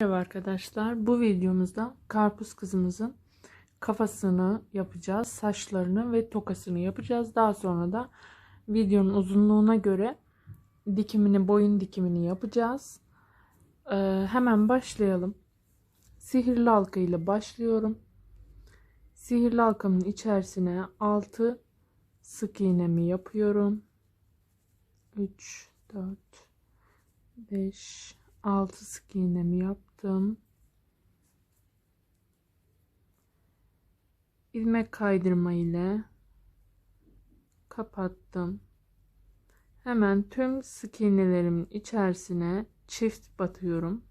Merhaba arkadaşlar. Bu videomuzda karpuz kızımızın kafasını yapacağız. Saçlarını ve tokasını yapacağız. Daha sonra da videonun uzunluğuna göre dikimini, boyun dikimini yapacağız. Ee, hemen başlayalım. Sihirli halka ile başlıyorum. Sihirli halkamın içerisine 6 sık iğnemi yapıyorum. 3 4 5 6 sık iğnemi yaptım. ilmek kaydırma ile kapattım. Hemen tüm sık iğnelerimin içerisine çift batıyorum.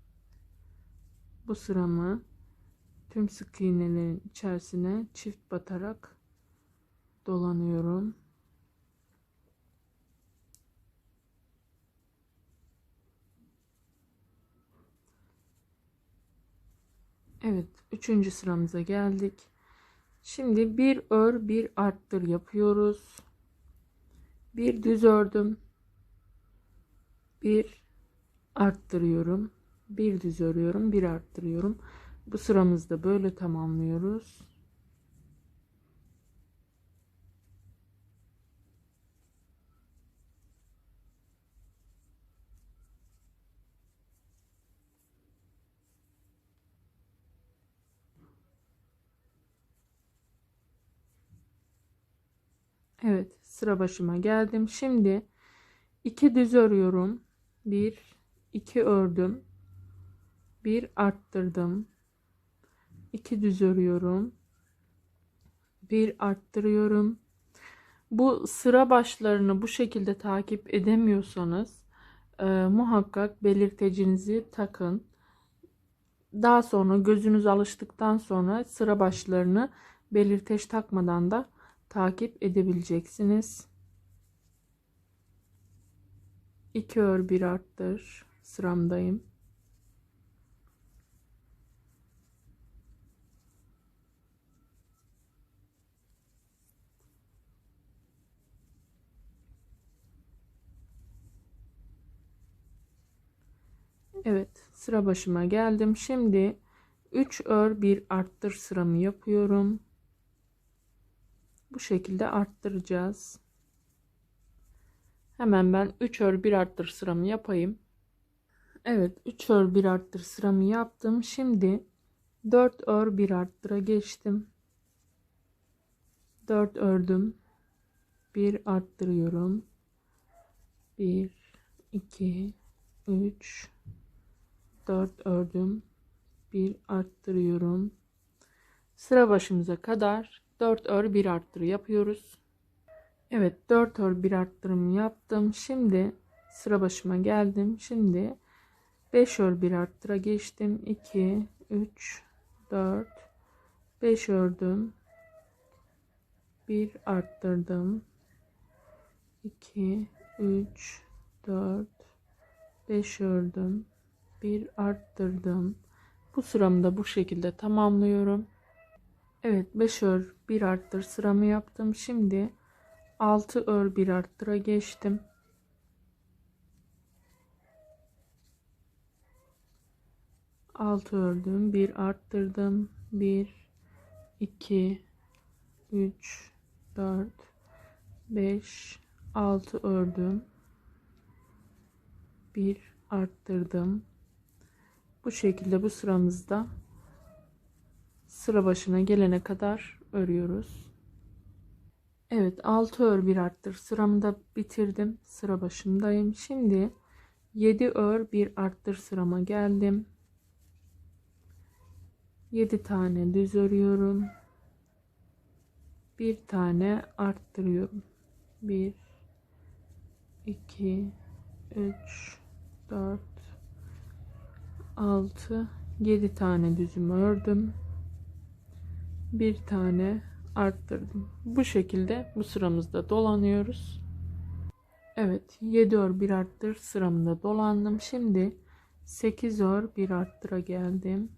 Bu sıramı tüm sık iğnelerin içerisine çift batarak dolanıyorum. Evet, üçüncü sıramıza geldik. Şimdi bir ör, bir arttır yapıyoruz. Bir düz ördüm. Bir arttırıyorum. Bir düz örüyorum, bir arttırıyorum. Bu sıramızda böyle tamamlıyoruz. Evet sıra başıma geldim. Şimdi iki düz örüyorum. Bir, iki ördüm. Bir arttırdım. iki düz örüyorum. Bir arttırıyorum. Bu sıra başlarını bu şekilde takip edemiyorsanız e, muhakkak belirtecinizi takın. Daha sonra gözünüz alıştıktan sonra sıra başlarını belirteç takmadan da takip edebileceksiniz. 2 ör 1 arttır sıramdayım. Evet sıra başıma geldim. Şimdi 3 ör 1 arttır sıramı yapıyorum bu şekilde arttıracağız. Hemen ben 3 ör 1 arttır sıramı yapayım. Evet 3 ör 1 arttır sıramı yaptım. Şimdi 4 ör 1 arttıra geçtim. 4 ördüm. 1 arttırıyorum. 1 2 3 4 ördüm. 1 arttırıyorum. Sıra başımıza kadar 4 ör 1 arttır yapıyoruz. Evet 4 ör 1 arttırım yaptım. Şimdi sıra başıma geldim. Şimdi 5 ör 1 arttıra geçtim. 2 3 4 5 ördüm. 1 arttırdım. 2 3 4 5 ördüm. 1 arttırdım. Bu sıramı da bu şekilde tamamlıyorum. Evet 5 ör 1 arttır sıramı yaptım. Şimdi 6 ör 1 arttıra geçtim. Altı ördüm, bir arttırdım. Bir, iki, üç, dört, beş, altı ördüm. Bir arttırdım. Bu şekilde bu sıramızda sıra başına gelene kadar örüyoruz. Evet 6 ör bir arttır. Sıramı da bitirdim. Sıra başındayım şimdi 7 ör bir arttır sırama geldim. 7 tane düz örüyorum. Bir tane arttırıyorum. 1 2 3 4 6 7 tane düzümü ördüm bir tane arttırdım. Bu şekilde bu sıramızda dolanıyoruz. Evet 7 ör bir arttır sıramda dolandım. Şimdi 8 ör bir arttıra geldim.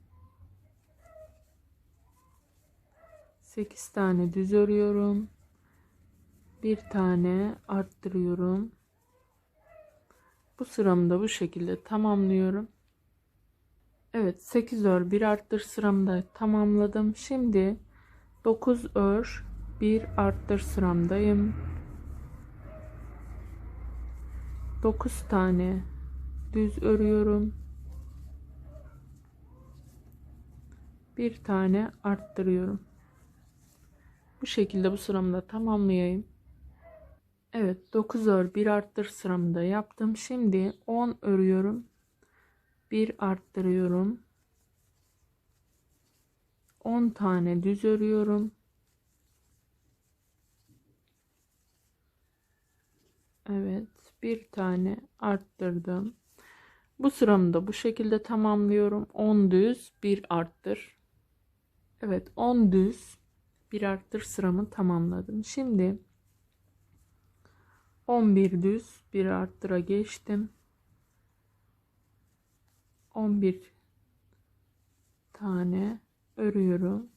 8 tane düz örüyorum. Bir tane arttırıyorum. Bu sıramı da bu şekilde tamamlıyorum. Evet 8 ör 1 arttır sıramda tamamladım. Şimdi 9 ör 1 arttır sıramdayım. 9 tane düz örüyorum. Bir tane arttırıyorum. Bu şekilde bu sıramı da tamamlayayım. Evet 9 ör 1 arttır sıramı da yaptım. Şimdi 10 örüyorum. 1 arttırıyorum. 10 tane düz örüyorum. Evet, bir tane arttırdım. Bu sıramı da bu şekilde tamamlıyorum. 10 düz, 1 arttır. Evet, 10 düz, 1 arttır sıramı tamamladım. Şimdi 11 düz, 1 arttıra geçtim. 11 tane örüyorum.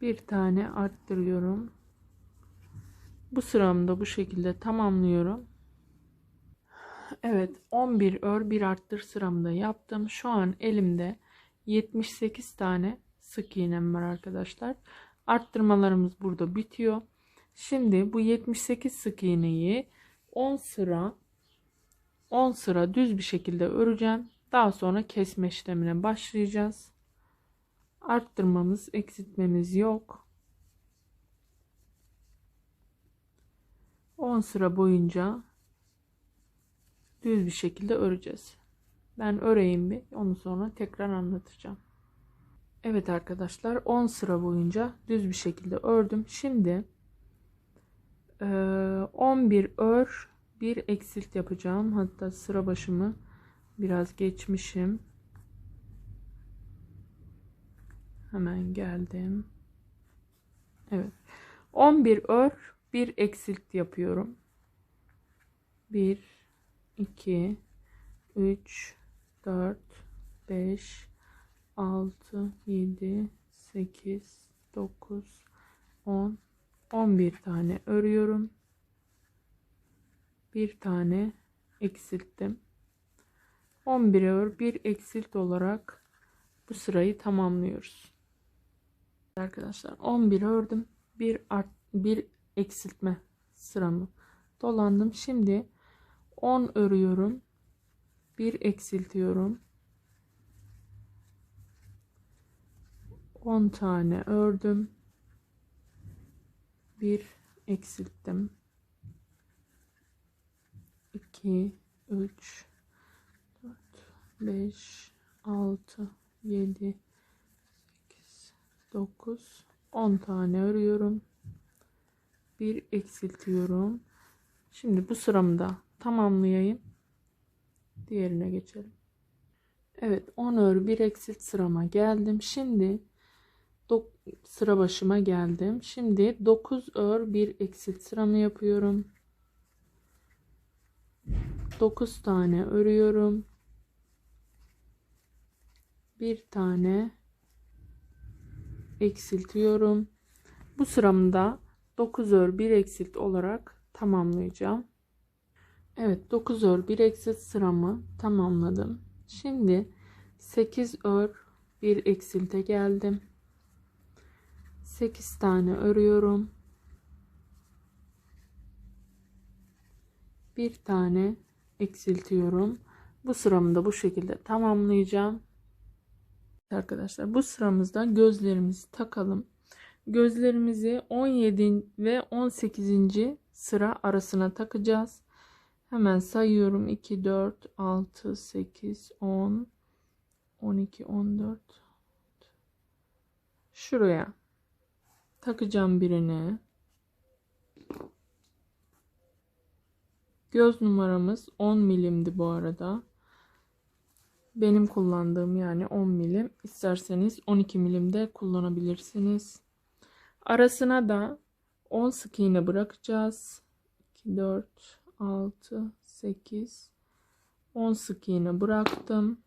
Bir tane arttırıyorum. Bu sıramda bu şekilde tamamlıyorum. Evet 11 ör 1 arttır sıramda yaptım. Şu an elimde 78 tane sık iğnem var arkadaşlar. Arttırmalarımız burada bitiyor. Şimdi bu 78 sık iğneyi 10 sıra 10 sıra düz bir şekilde öreceğim. Daha sonra kesme işlemine başlayacağız. Arttırmamız, eksiltmemiz yok. 10 sıra boyunca düz bir şekilde öreceğiz. Ben öreyim bir. Onu sonra tekrar anlatacağım. Evet arkadaşlar 10 sıra boyunca düz bir şekilde ördüm. Şimdi 11 ör bir eksilt yapacağım. Hatta sıra başımı biraz geçmişim. Hemen geldim. Evet. 11 ör bir eksilt yapıyorum. 1 2 3 4 5 6 7 8 9 10 11 tane örüyorum. Bir tane eksilttim. 11 ör bir eksilt olarak bu sırayı tamamlıyoruz. Arkadaşlar 11 ördüm. Bir art bir eksiltme sıramı dolandım. Şimdi 10 örüyorum. Bir eksiltiyorum. 10 tane ördüm. Bir eksilttim. 2 3 4 5 6 7 8 9 10 tane örüyorum. Bir eksiltiyorum. Şimdi bu sıramı da tamamlayayım. Diğerine geçelim. Evet 10 ör bir eksilt sırama geldim. Şimdi sıra başıma geldim. Şimdi 9 ör bir eksilt sıramı yapıyorum. 9 tane örüyorum. Bir tane eksiltiyorum. Bu sıramda 9 ör bir eksilt olarak tamamlayacağım. Evet 9 ör bir eksilt sıramı tamamladım. Şimdi 8 ör bir eksilte geldim. 8 tane örüyorum. Bir tane eksiltiyorum. Bu sıramı da bu şekilde tamamlayacağım. Arkadaşlar bu sıramızda gözlerimizi takalım. Gözlerimizi 17 ve 18. sıra arasına takacağız. Hemen sayıyorum. 2, 4, 6, 8, 10, 12, 14. Şuraya takacağım birini. Göz numaramız 10 milimdi bu arada. Benim kullandığım yani 10 milim. İsterseniz 12 milim de kullanabilirsiniz. Arasına da 10 sık iğne bırakacağız. 2, 4, 6, 8, 10 sık iğne bıraktım.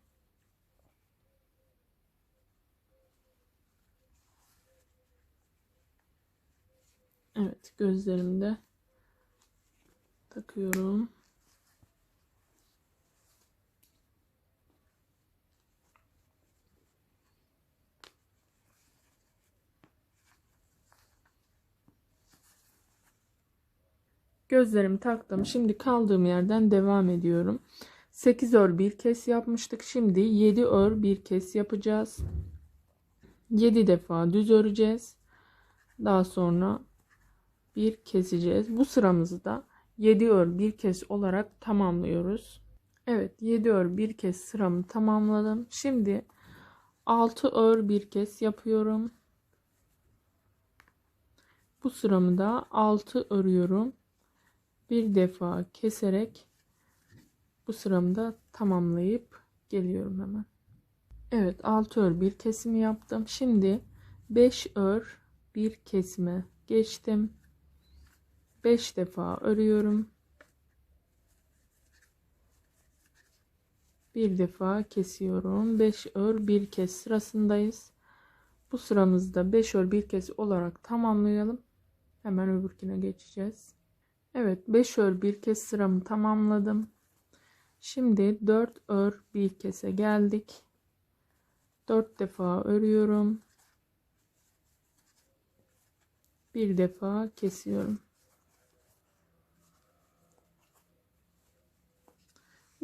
Evet gözlerimde takıyorum. Gözlerimi taktım. Şimdi kaldığım yerden devam ediyorum. 8 ör bir kez yapmıştık. Şimdi 7 ör bir kez yapacağız. 7 defa düz öreceğiz. Daha sonra bir keseceğiz. Bu sıramızı da 7 ör bir kez olarak tamamlıyoruz. Evet 7 ör bir kez sıramı tamamladım. Şimdi 6 ör bir kez yapıyorum. Bu sıramı da 6 örüyorum. Bir defa keserek bu sıramı da tamamlayıp geliyorum hemen. Evet 6 ör bir kesimi yaptım. Şimdi 5 ör bir kesime geçtim. 5 defa örüyorum. Bir defa kesiyorum. 5 ör bir kes sırasındayız. Bu sıramızda 5 ör bir kes olarak tamamlayalım. Hemen öbürküne geçeceğiz. Evet 5 ör bir kes sıramı tamamladım. Şimdi 4 ör bir kese geldik. 4 defa örüyorum. Bir defa kesiyorum.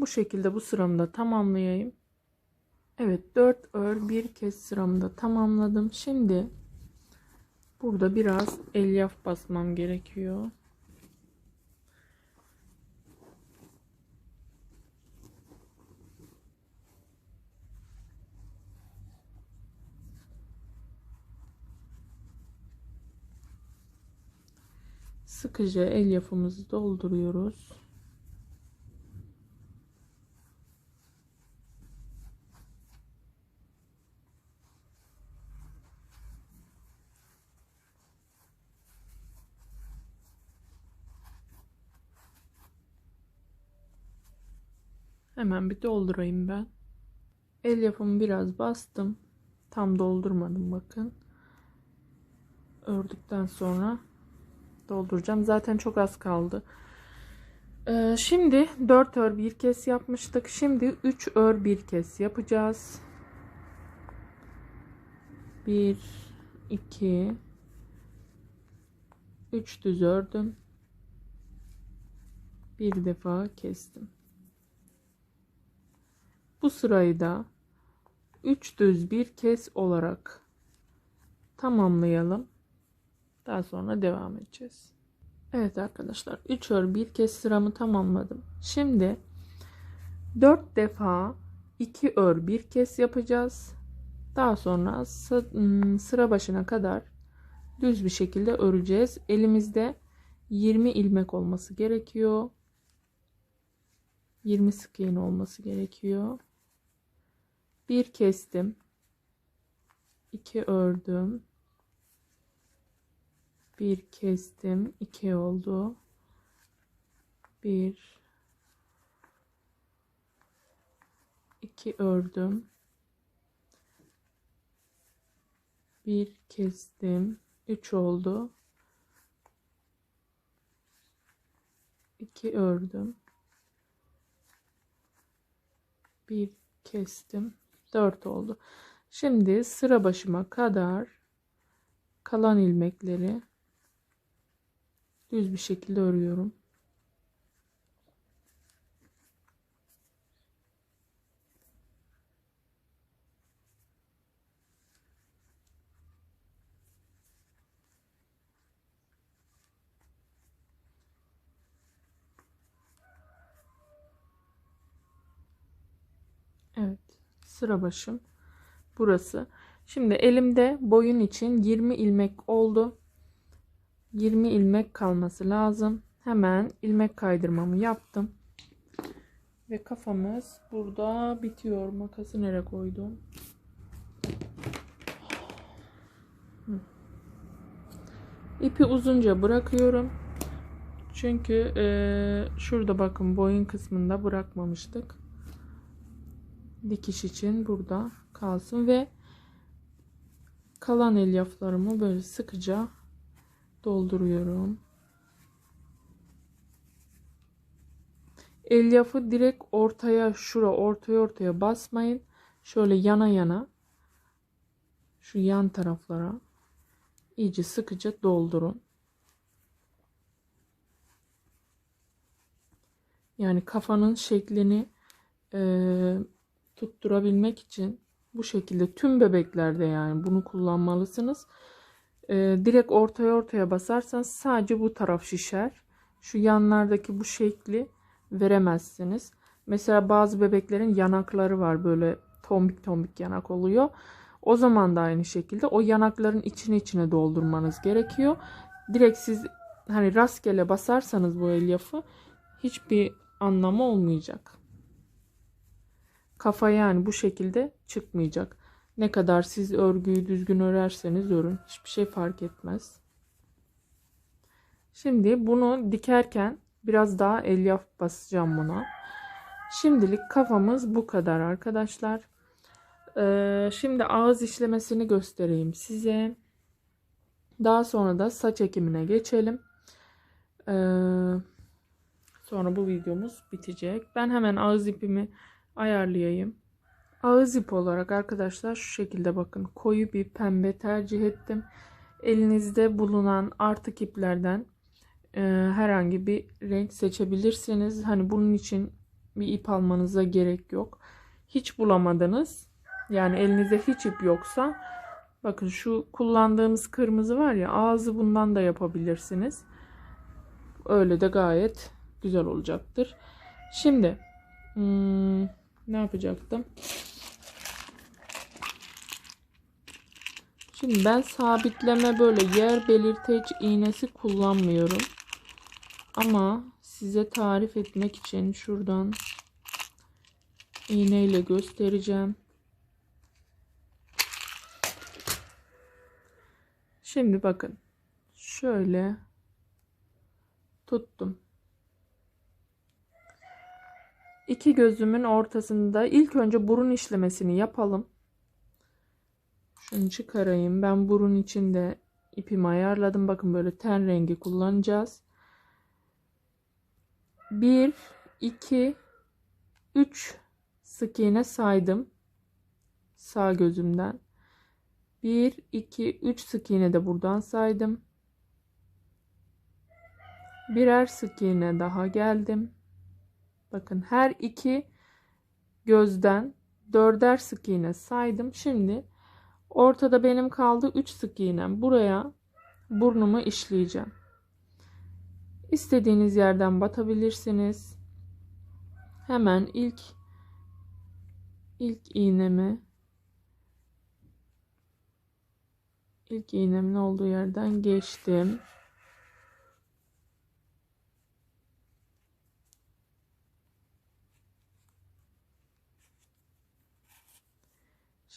Bu şekilde bu sıramı da tamamlayayım. Evet 4 ör bir kez sıramı da tamamladım. Şimdi burada biraz elyaf basmam gerekiyor. Sıkıca elyafımızı dolduruyoruz. Hemen bir doldurayım ben. El yapımı biraz bastım. Tam doldurmadım bakın. Ördükten sonra dolduracağım. Zaten çok az kaldı. Ee, şimdi 4 ör bir kez yapmıştık. Şimdi 3 ör bir kez yapacağız. 1 2 3 düz ördüm. Bir defa kestim. Bu sırayı da 3 düz bir kez olarak tamamlayalım. Daha sonra devam edeceğiz. Evet arkadaşlar 3 ör bir kez sıramı tamamladım. Şimdi 4 defa 2 ör bir kez yapacağız. Daha sonra ıı, sıra başına kadar düz bir şekilde öreceğiz. Elimizde 20 ilmek olması gerekiyor. 20 sık iğne olması gerekiyor. Bir kestim. 2 ördüm. Bir kestim. İki oldu. Bir. İki ördüm. Bir kestim. Üç oldu. İki ördüm. Bir kestim dört oldu şimdi sıra başıma kadar kalan ilmekleri düz bir şekilde örüyorum. Evet sıra başım burası şimdi elimde boyun için 20 ilmek oldu 20 ilmek kalması lazım. Hemen ilmek kaydırmamı yaptım. Ve kafamız burada bitiyor. Makası nereye koydum? İpi uzunca bırakıyorum. Çünkü e, şurada bakın boyun kısmında bırakmamıştık. Dikiş için burada kalsın ve kalan elyaflarımı böyle sıkıca dolduruyorum. Elyafı direkt ortaya şura ortaya ortaya basmayın. Şöyle yana yana şu yan taraflara iyice sıkıca doldurun. Yani kafanın şeklini e, tutturabilmek için bu şekilde tüm bebeklerde yani bunu kullanmalısınız. E, direkt ortaya ortaya basarsanız sadece bu taraf şişer. Şu yanlardaki bu şekli veremezsiniz. Mesela bazı bebeklerin yanakları var böyle tombik tombik yanak oluyor. O zaman da aynı şekilde o yanakların içine içine doldurmanız gerekiyor. Direkt siz hani rastgele basarsanız bu elyafı hiçbir anlamı olmayacak. Kafa yani bu şekilde çıkmayacak. Ne kadar siz örgüyü düzgün örerseniz örün. Hiçbir şey fark etmez. Şimdi bunu dikerken biraz daha elyaf basacağım buna. Şimdilik kafamız bu kadar arkadaşlar. Ee, şimdi ağız işlemesini göstereyim size. Daha sonra da saç ekimine geçelim. Ee, sonra bu videomuz bitecek. Ben hemen ağız ipimi ayarlayayım. Ağız ip olarak arkadaşlar şu şekilde bakın koyu bir pembe tercih ettim. Elinizde bulunan artık iplerden e, herhangi bir renk seçebilirsiniz. Hani bunun için bir ip almanıza gerek yok. Hiç bulamadınız. Yani elinizde hiç ip yoksa bakın şu kullandığımız kırmızı var ya ağzı bundan da yapabilirsiniz. Öyle de gayet güzel olacaktır. Şimdi hmm, ne yapacaktım? Şimdi ben sabitleme böyle yer belirteç iğnesi kullanmıyorum. Ama size tarif etmek için şuradan iğneyle göstereceğim. Şimdi bakın. Şöyle tuttum. İki gözümün ortasında ilk önce burun işlemesini yapalım. Şunu çıkarayım. Ben burun içinde ipimi ayarladım. Bakın böyle ten rengi kullanacağız. 1 2 3 sık iğne saydım. Sağ gözümden. 1 2 3 sık iğne de buradan saydım. Birer sık iğne daha geldim. Bakın her iki gözden dörder sık iğne saydım. Şimdi ortada benim kaldı 3 sık iğnem. Buraya burnumu işleyeceğim. İstediğiniz yerden batabilirsiniz. Hemen ilk ilk iğnemi ilk iğnemin olduğu yerden geçtim.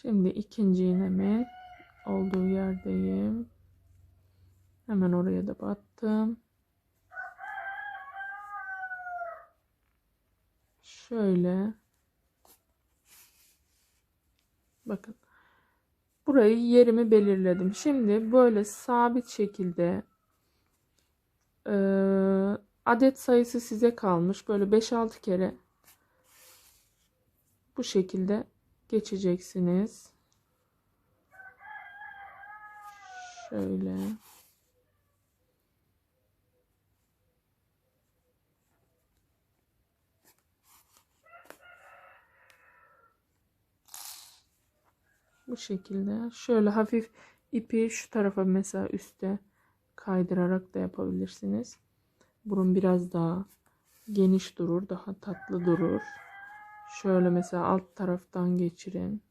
Şimdi ikinci iğnemin olduğu yerdeyim. Hemen oraya da battım. Şöyle. Bakın. Burayı yerimi belirledim. Şimdi böyle sabit şekilde e, adet sayısı size kalmış. Böyle 5-6 kere bu şekilde geçeceksiniz. Şöyle. Bu şekilde. Şöyle hafif ipi şu tarafa mesela üste kaydırarak da yapabilirsiniz. Burun biraz daha geniş durur. Daha tatlı durur. Şöyle mesela alt taraftan geçirin.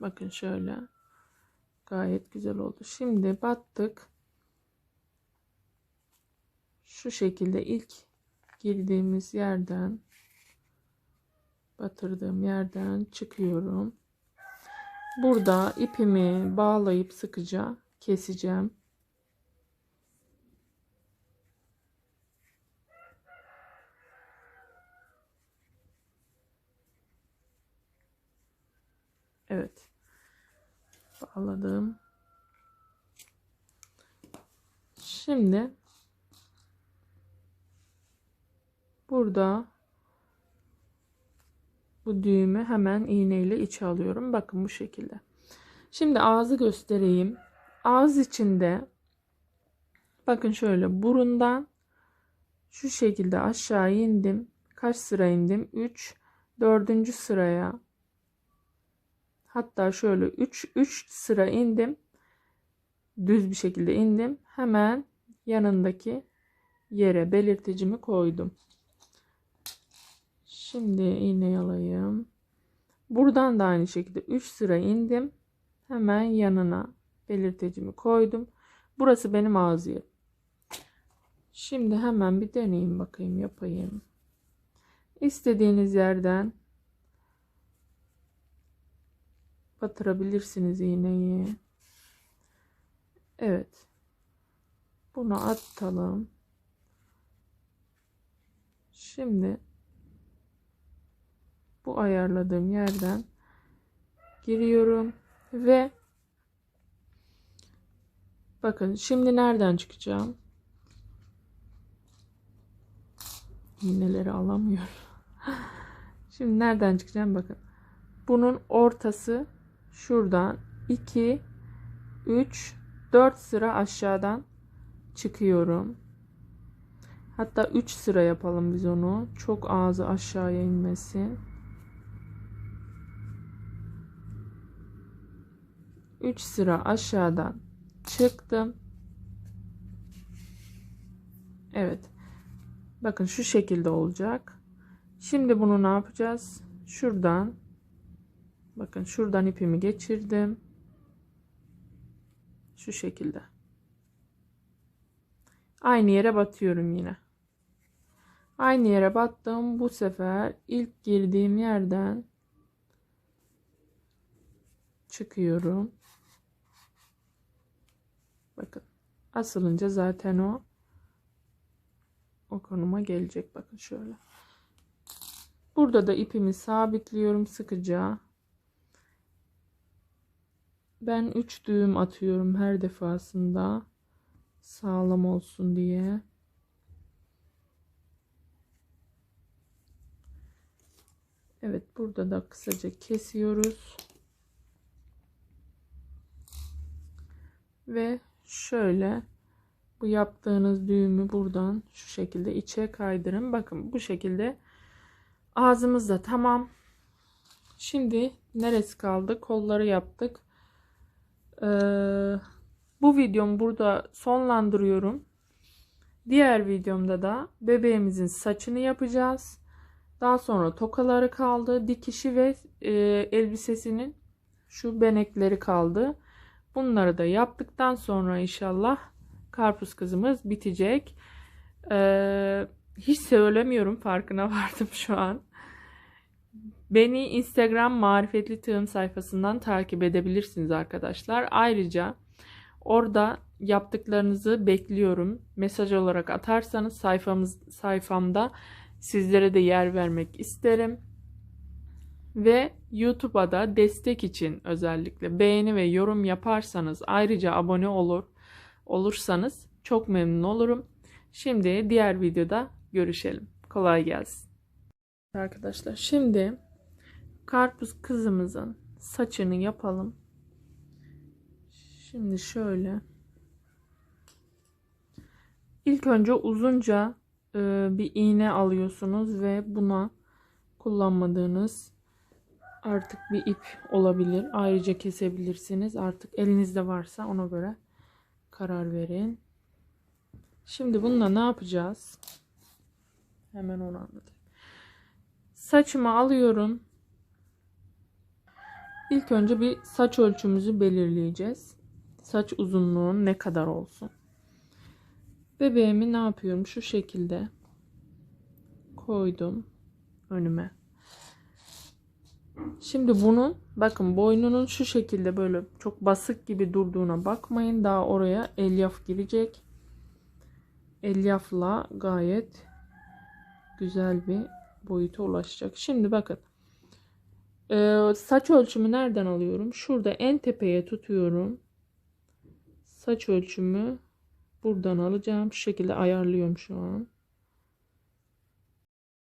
Bakın şöyle. Gayet güzel oldu. Şimdi battık. Şu şekilde ilk girdiğimiz yerden batırdığım yerden çıkıyorum. Burada ipimi bağlayıp sıkıca keseceğim. Yakaladım. Şimdi burada bu düğümü hemen iğneyle içe alıyorum. Bakın bu şekilde. Şimdi ağzı göstereyim. Ağız içinde bakın şöyle burundan şu şekilde aşağı indim. Kaç sıra indim? 3 4. sıraya hatta şöyle 3 3 sıra indim. Düz bir şekilde indim. Hemen yanındaki yere belirticimi koydum. Şimdi iğne alayım. Buradan da aynı şekilde 3 sıra indim. Hemen yanına belirtecimi koydum. Burası benim ağız yerim. Şimdi hemen bir deneyeyim bakayım yapayım. İstediğiniz yerden batırabilirsiniz iğneyi. Evet. Bunu atalım. Şimdi bu ayarladığım yerden giriyorum ve bakın şimdi nereden çıkacağım? İğneleri alamıyorum. Şimdi nereden çıkacağım bakın. Bunun ortası şuradan 2 3 4 sıra aşağıdan çıkıyorum. Hatta 3 sıra yapalım biz onu. Çok ağzı aşağıya inmesin. 3 sıra aşağıdan çıktım. Evet. Bakın şu şekilde olacak. Şimdi bunu ne yapacağız? Şuradan bakın şuradan ipimi geçirdim. Şu şekilde. Aynı yere batıyorum yine. Aynı yere battım. Bu sefer ilk girdiğim yerden çıkıyorum. Bakın. Asılınca zaten o o konuma gelecek. Bakın şöyle. Burada da ipimi sabitliyorum sıkıca. Ben 3 düğüm atıyorum her defasında. Sağlam olsun diye. Evet burada da kısaca kesiyoruz. Ve şöyle bu yaptığınız düğümü buradan şu şekilde içe kaydırın. Bakın bu şekilde ağzımız da tamam. Şimdi neresi kaldı? Kolları yaptık. Ee, bu videomu burada sonlandırıyorum. Diğer videomda da bebeğimizin saçını yapacağız. Daha sonra tokaları kaldı. Dikişi ve e, elbisesinin şu benekleri kaldı. Bunları da yaptıktan sonra inşallah karpuz kızımız bitecek. Ee, hiç söylemiyorum farkına vardım şu an. Beni Instagram marifetli tığım sayfasından takip edebilirsiniz arkadaşlar. Ayrıca orada yaptıklarınızı bekliyorum. Mesaj olarak atarsanız sayfamız sayfamda sizlere de yer vermek isterim. Ve YouTube'a da destek için özellikle beğeni ve yorum yaparsanız ayrıca abone olur olursanız çok memnun olurum. Şimdi diğer videoda görüşelim. Kolay gelsin. Arkadaşlar şimdi karpuz kızımızın saçını yapalım. Şimdi şöyle ilk önce uzunca e, bir iğne alıyorsunuz ve buna kullanmadığınız artık bir ip olabilir. Ayrıca kesebilirsiniz. Artık elinizde varsa ona göre karar verin. Şimdi bununla ne yapacağız? Hemen onu anlatayım. Saçımı alıyorum. İlk önce bir saç ölçümüzü belirleyeceğiz. Saç uzunluğu ne kadar olsun. Bebeğimi ne yapıyorum? Şu şekilde koydum önüme. Şimdi bunun bakın boynunun şu şekilde böyle çok basık gibi durduğuna bakmayın. Daha oraya elyaf girecek. Elyafla gayet güzel bir boyuta ulaşacak. Şimdi bakın Ee, saç ölçümü nereden alıyorum? Şurada en tepeye tutuyorum. Saç ölçümü buradan alacağım. Şu şekilde ayarlıyorum şu an.